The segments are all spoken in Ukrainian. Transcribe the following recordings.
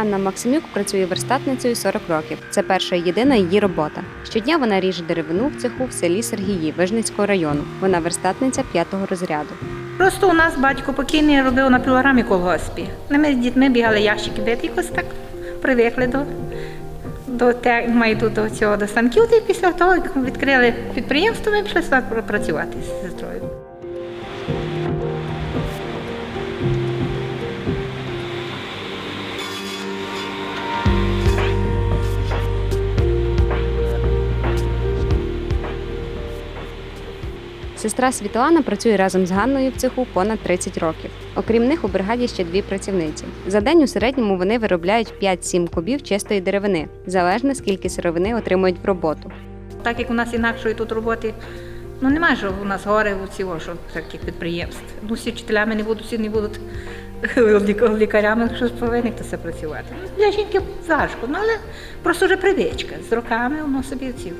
Ганна Максимюк працює верстатницею 40 років. Це перша і єдина її робота. Щодня вона ріже деревину в цеху в селі Сергії Вижницького району. Вона верстатниця п'ятого розряду. Просто у нас батько покійний робив на пілорамі колгоспі. Ми з дітьми бігали ящики бити, якось так привикли до, до, те- маю тут до цього до станків. Та й після того, як відкрили підприємство, ми пішли працювати з сестрою. Сестра Світлана працює разом з Ганною в цеху понад 30 років. Окрім них, у бригаді ще дві працівниці. За день у середньому вони виробляють 5-7 кубів чистої деревини, залежно скільки сировини отримують в роботу. Так як у нас інакшої тут роботи, ну немає що у нас гори у цього, що таких підприємств. Ну, всі вчителями не будуть, всі не будуть лікарями, якщо повинні це працювати. Для жінки важко, ну але просто вже привичка. З роками воно собі ціло.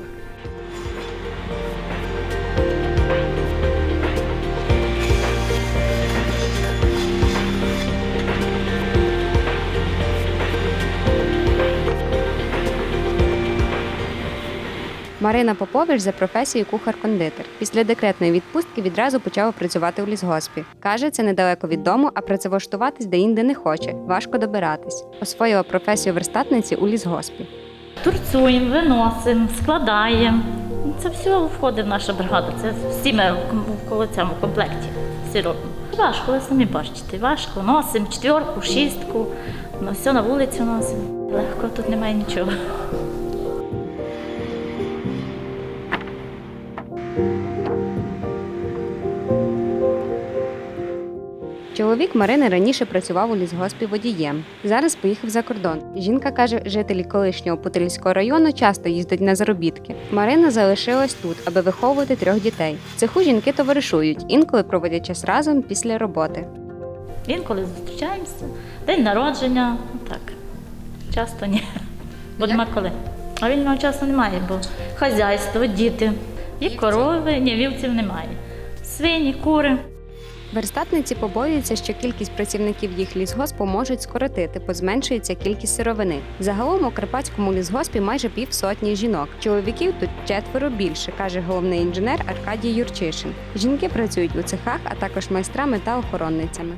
Марина Попович за професією кухар-кондитер. Після декретної відпустки відразу почала працювати у лісгоспі. Каже, це недалеко від дому, а працевлаштуватись де-інде не хоче. Важко добиратись. Освоїла професію верстатниці у лісгоспі. Турцуємо, виносимо, складаємо. Це все входить в нашу бригаду. Це всі ми в цьому комплекті. Всі робимо. Важко, ви самі бачите, важко. Носимо четверку, шістку, ну, все на вулицю носимо. Легко тут немає нічого. Чоловік Марини раніше працював у лісгоспі водієм. Зараз поїхав за кордон. Жінка каже, жителі колишнього Путильського району часто їздять на заробітки. Марина залишилась тут, аби виховувати трьох дітей. В цеху жінки товаришують, інколи проводять час разом після роботи. Інколи зустрічаємося, день народження, так. Часто ні. Бо нема коли. А вільного часу немає, бо хазяйство, діти. І корови, ні, вівців немає. Свині, кури. Верстатниці побоюються, що кількість працівників їх лісгоспу можуть скоротити, бо зменшується кількість сировини. Загалом у Карпатському лісгоспі майже півсотні жінок. Чоловіків тут четверо більше, каже головний інженер Аркадій Юрчишин. Жінки працюють у цехах, а також майстрами та охоронницями.